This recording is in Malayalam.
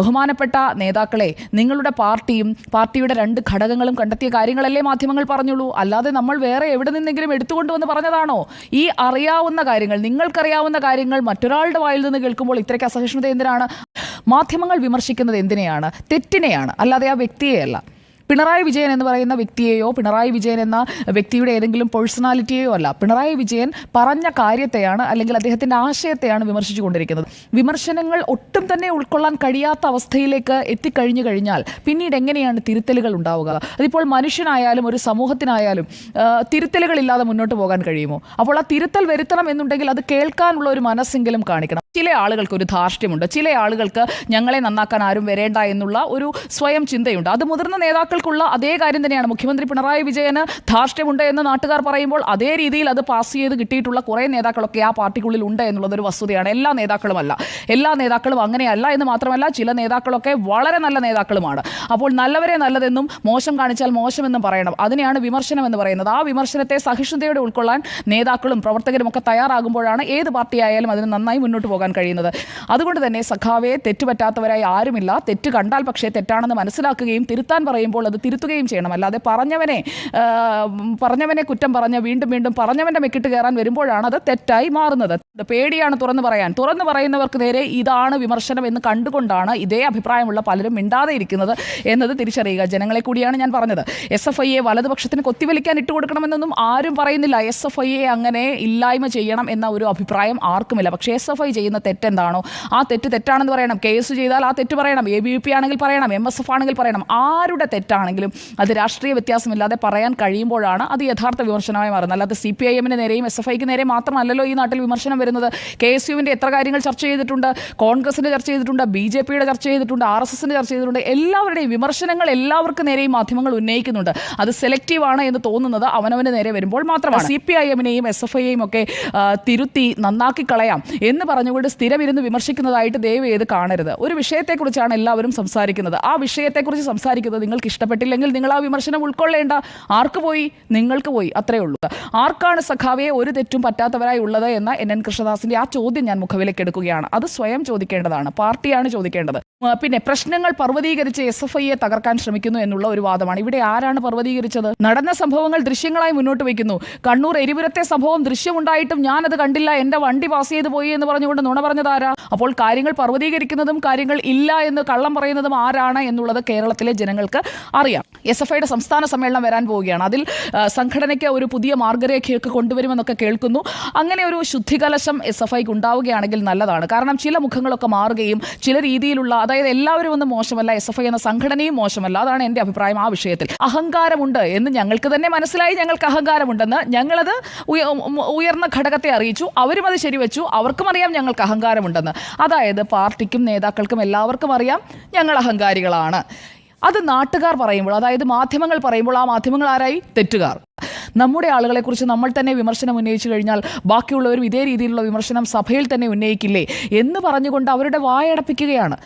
ബഹുമാനപ്പെട്ട നേതാക്കളെ നിങ്ങളുടെ പാർട്ടിയും പാർട്ടിയുടെ രണ്ട് ഘടകങ്ങളും കണ്ടെത്തിയ കാര്യങ്ങളല്ലേ മാധ്യമങ്ങൾ പറഞ്ഞുള്ളൂ. അല്ലാതെ നമ്മൾ വേറെ എവിടെ നിന്നെങ്കിലും എടുത്തുകൊണ്ടുവന്ന് പറഞ്ഞതാണോ? ഈ അറിയാവുന്ന കാര്യങ്ങൾ നിങ്ങൾക്കറിയാവുന്ന കാര്യങ്ങൾ മറ്റൊരാളുടെ വായിൽ നിന്ന് കേൾക്കുമ്പോൾ ഇത്രയ്ക്ക് അസഹിഷ്ണുത എന്തിനാണ്? മാധ്യമങ്ങൾ വിമർശിക്കുന്നത് എന്തിനെയാണ്? തെറ്റിനെയാണ്. അല്ലാതെ ആ വ്യക്തിയെയല്ല. പിണറായി വിജയൻ എന്ന് പറയുന്ന വ്യക്തിയെയോ പിണറായി വിജയൻ എന്ന വ്യക്തിയുടെ ഏതെങ്കിലും പേഴ്സണാലിറ്റിയെയോ അല്ല. പിണറായി വിജയൻ പറഞ്ഞ കാര്യത്തെയാണ് അല്ലെങ്കിൽ അദ്ദേഹത്തിന്റെ ആശയത്തെയാണ് വിമർശിച്ചു കൊണ്ടിരിക്കുന്നത് വിമർശനങ്ങൾ ഒട്ടും തന്നെ ഉൾക്കൊള്ളാൻ കഴിയാത്ത അവസ്ഥയിലേക്ക് എത്തിക്കഴിഞ്ഞു കഴിഞ്ഞാൽ പിന്നീട് എങ്ങനെയാണ് തിരുത്തലുകൾ ഉണ്ടാവുക? അതിപ്പോൾ മനുഷ്യനായാലും ഒരു സമൂഹത്തിനായാലും തിരുത്തലുകളില്ലാതെ മുന്നോട്ട് പോകാൻ കഴിയുമോ? അപ്പോൾ ആ തിരുത്തൽ വരുത്തണം എന്നുണ്ടെങ്കിൽ അത് കേൾക്കാനുള്ള ഒരു മനസ്സെങ്കിലും കാണിക്കണം. ചില ആളുകൾക്ക് ഒരു ധാർഷ്ട്യമുണ്ട്. ചില ആളുകൾക്ക് ഞങ്ങളെ നന്നാക്കാൻ ആരും വരേണ്ട എന്നുള്ള ഒരു സ്വയം ചിന്തയുണ്ട്. അത് മുതിർന്ന നേതാക്കൾക്കുള്ള അതേ കാര്യം തന്നെയാണ്. മുഖ്യമന്ത്രി പിണറായി വിജയന് ധാർഷ്ട്യമുണ്ട് എന്ന് നാട്ടുകാർ പറയുമ്പോൾ അതേ രീതിയിൽ അത് പാസ് ചെയ്ത് കിട്ടിയിട്ടുള്ള കുറേ നേതാക്കളൊക്കെ ആ പാർട്ടിക്കുള്ളിൽ ഉണ്ട് എന്നുള്ളതൊരു വസ്തുതയാണ്. എല്ലാ നേതാക്കളുമല്ല. എല്ലാ നേതാക്കളും അങ്ങനെയല്ല എന്ന് മാത്രമല്ല ചില നേതാക്കളൊക്കെ വളരെ നല്ല നേതാക്കളുമാണ്. അപ്പോൾ നല്ലവരെ നല്ലതെന്നും മോശം കാണിച്ചാൽ മോശമെന്നും പറയണം. അതിനെയാണ് വിമർശനം എന്ന് പറയുന്നത്. ആ വിമർശനത്തെ സഹിഷ്ണുതയോടെ ഉൾക്കൊള്ളാൻ നേതാക്കളും പ്രവർത്തകരും ഒക്കെ തയ്യാറാകുമ്പോഴാണ് ഏത് പാർട്ടിയായാലും അതിന് നന്നായി മുന്നോട്ട് പോകാൻ കഴിയുന്നത്. അതുകൊണ്ട് തന്നെ സഖാവെ തെറ്റുപറ്റാത്തവരായി ആരുമില്ല. തെറ്റ് കണ്ടാൽ പക്ഷേ തെറ്റാണെന്ന് മനസ്സിലാക്കുകയും തിരുത്താൻ പറയുമ്പോൾ അത് തിരുത്തുകയും ചെയ്യണം. അല്ലാതെ പറഞ്ഞവനെ പറഞ്ഞവനെ കുറ്റം പറഞ്ഞ് വീണ്ടും വീണ്ടും പറഞ്ഞവന്റെ മെക്കിട്ട് കയറാൻ വരുമ്പോഴാണ് അത് തെറ്റായി മാറുന്നത്. പേടിയാണ് തുറന്നു പറയാൻ. തുറന്നു പറയുന്നവർക്ക് നേരെ ഇതാണ് വിമർശനം എന്ന് കണ്ടുകൊണ്ടാണ് ഇതേ അഭിപ്രായമുള്ള പലരും മിണ്ടാതെ ഇരിക്കുന്നത് എന്നത് തിരിച്ചറിയുക. ജനങ്ങളെ കൂടിയാണ് ഞാൻ പറഞ്ഞത്. എസ് എഫ് ഐയെ വലതുപക്ഷത്തിന് കൊത്തിവലിക്കാൻ ഇട്ടുകൊടുക്കണമെന്നൊന്നും ആരും പറയുന്നില്ല. എസ് എഫ് ഐയെ അങ്ങനെ ഇല്ലായ്മ ചെയ്യണം എന്ന ഒരു അഭിപ്രായം ആർക്കുമില്ല. പക്ഷേ എസ് എഫ് ഐ ചെയ്യുന്ന തെറ്റെന്താണോ? ആ തെറ്റ് തെറ്റാണെന്ന് പറയണം. കേസ് ചെയ്താൽ ആ തെറ്റ് പറയണം. എ ബി പി ആണെങ്കിൽ പറയണം. എം എസ് എഫ് ആണെങ്കിൽ പറയണം. ആരുടെ തെറ്റാണെങ്കിലും അത് രാഷ്ട്രീയ വ്യത്യാസമില്ലാതെ പറയാൻ കഴിയുമ്പോഴാണ് അത് യഥാർത്ഥ വിമർശനമായി മാറുന്നത്. അല്ലാതെ സി പി ഐ എമ്മിന് നേരെയും എസ് എഫ് ഐക്ക് നേരെ മാത്രമല്ലല്ലോ ഈ നാട്ടിൽ വിമർശനം വരുന്നത്. കെ എസ് യുവിന്റെ എത്ര കാര്യങ്ങൾ ചർച്ച ചെയ്തിട്ടുണ്ട്? കോൺഗ്രസിന്റെ ചർച്ച ചെയ്തിട്ടുണ്ട് ബി ജെ പിയുടെ ചർച്ച ചെയ്തിട്ടുണ്ട് ആർ എസ് എസിന്റെ ചർച്ച ചെയ്തിട്ടുണ്ട്. എല്ലാവരുടെയും വിമർശനങ്ങൾ എല്ലാവർക്കും നേരെയും മാധ്യമങ്ങൾ ഉന്നയിക്കുന്നുണ്ട്. അത് സെലക്റ്റീവ് ആണ് എന്ന് തോന്നുന്നത് അവനവന് നേരെ വരുമ്പോൾ മാത്രമാണ്. സി പി ഐ എമ്മിനെയും എസ് എഫ് ഐയെയും ഒക്കെ തിരുത്തി നന്നാക്കി കളയാം എന്ന് പറഞ്ഞുകൊണ്ട് സ്ഥിരമിരുന്ന് വിമർശിക്കുന്നതായിട്ട് ദയവ് ചെയ്ത് കാണരുത്. ഒരു വിഷയത്തെക്കുറിച്ചാണ് എല്ലാവരും സംസാരിക്കുന്നത്. ആ വിഷയത്തെക്കുറിച്ച് സംസാരിക്കുന്നത് നിങ്ങൾക്ക് ഇഷ്ടപ്പെട്ടില്ലെങ്കിൽ നിങ്ങൾ ആ വിമർശനം ഉൾക്കൊള്ളേണ്ട. ആർക്ക് പോയി? നിങ്ങൾക്ക് പോയി. അത്രേ ഉള്ളൂ. ആർക്കാണ് സഖാവയെ ഒരു തെറ്റും പറ്റാത്തവരായി ഉള്ളത് എന്ന എൻ എൻ കൃഷ്ണദാസിന്റെ ആ ചോദ്യം ഞാൻ മുഖവിലേക്ക് എടുക്കുകയാണ്. അത് സ്വയം ചോദിക്കേണ്ടതാണ്. പാർട്ടിയാണ് ചോദിക്കേണ്ടത്. പിന്നെ പ്രശ്നങ്ങൾ പർവതീകരിച്ച് എസ് എഫ് ഐയെ തകർക്കാൻ ശ്രമിക്കുന്നു എന്നുള്ള ഒരു വാദമാണ്. ഇവിടെ ആരാണ് പർവതീകരിച്ചത്? നടന്ന സംഭവങ്ങൾ ദൃശ്യങ്ങളായി മുന്നോട്ട് വയ്ക്കുന്നു. കണ്ണൂർ എരിപുരത്തെ സംഭവം ദൃശ്യമുണ്ടായിട്ടും ഞാനത് കണ്ടില്ല. എന്റെ വണ്ടി പാസ് ചെയ്ത് പോയി എന്ന് പറഞ്ഞുകൊണ്ട് നുണ പറഞ്ഞത് ആരാ? അപ്പോൾ കാര്യങ്ങൾ പർവതീകരിക്കുന്നതും കാര്യങ്ങൾ ഇല്ല എന്ന് കള്ളം പറയുന്നതും ആരാണ് എന്നുള്ളത് കേരളത്തിലെ ജനങ്ങൾക്ക് അറിയാം. എസ് എഫ് ഐയുടെ സംസ്ഥാന സമ്മേളനം വരാൻ പോവുകയാണ്. അതിൽ സംഘടനയ്ക്ക് ഒരു പുതിയ മാർഗരേഖയൊക്കെ കൊണ്ടുവരുമെന്നൊക്കെ കേൾക്കുന്നു. അങ്ങനെ ഒരു ശുദ്ധികലശം എസ് എഫ് ഐക്ക് ഉണ്ടാവുകയാണെങ്കിൽ നല്ലതാണ്. കാരണം ചില മുഖങ്ങളൊക്കെ മാറുകയും ചില രീതിയിലുള്ള അതായത് എല്ലാവരും ഒന്നും മോശമല്ല എസ് എഫ് ഐ എന്ന സംഘടനയും മോശമല്ല. അതാണ് എന്റെ അഭിപ്രായം ആ വിഷയത്തിൽ. അഹങ്കാരമുണ്ട് എന്ന് ഞങ്ങൾക്ക് തന്നെ മനസ്സിലായി. ഞങ്ങൾക്ക് അഹങ്കാരമുണ്ടെന്ന് ഞങ്ങളത് ഉയർന്ന ഘടകത്തെ അറിയിച്ചു. അവരും അത് ശരിവെച്ചു. അവർക്കും അറിയാം ഞങ്ങൾക്ക് അഹങ്കാരമുണ്ടെന്ന്. അതായത് പാർട്ടിക്കും നേതാക്കൾക്കും എല്ലാവർക്കും അറിയാം ഞങ്ങൾ അഹങ്കാരികളാണ്. അത് നാട്ടുകാർ പറയുമ്പോൾ അതായത് മാധ്യമങ്ങൾ പറയുമ്പോൾ ആ മാധ്യമങ്ങൾ ആരായി? തെറ്റുകാർ. നമ്മുടെ ആളുകളെക്കുറിച്ച് നമ്മൾ തന്നെ വിമർശനം ഉന്നയിച്ചു കഴിഞ്ഞാൽ ബാക്കിയുള്ളവരും ഇതേ രീതിയിലുള്ള വിമർശനം സഭയിൽ തന്നെ ഉന്നയിക്കില്ലേ എന്ന് പറഞ്ഞുകൊണ്ട് അവരുടെ വായടപ്പിക്കുകയാണ്.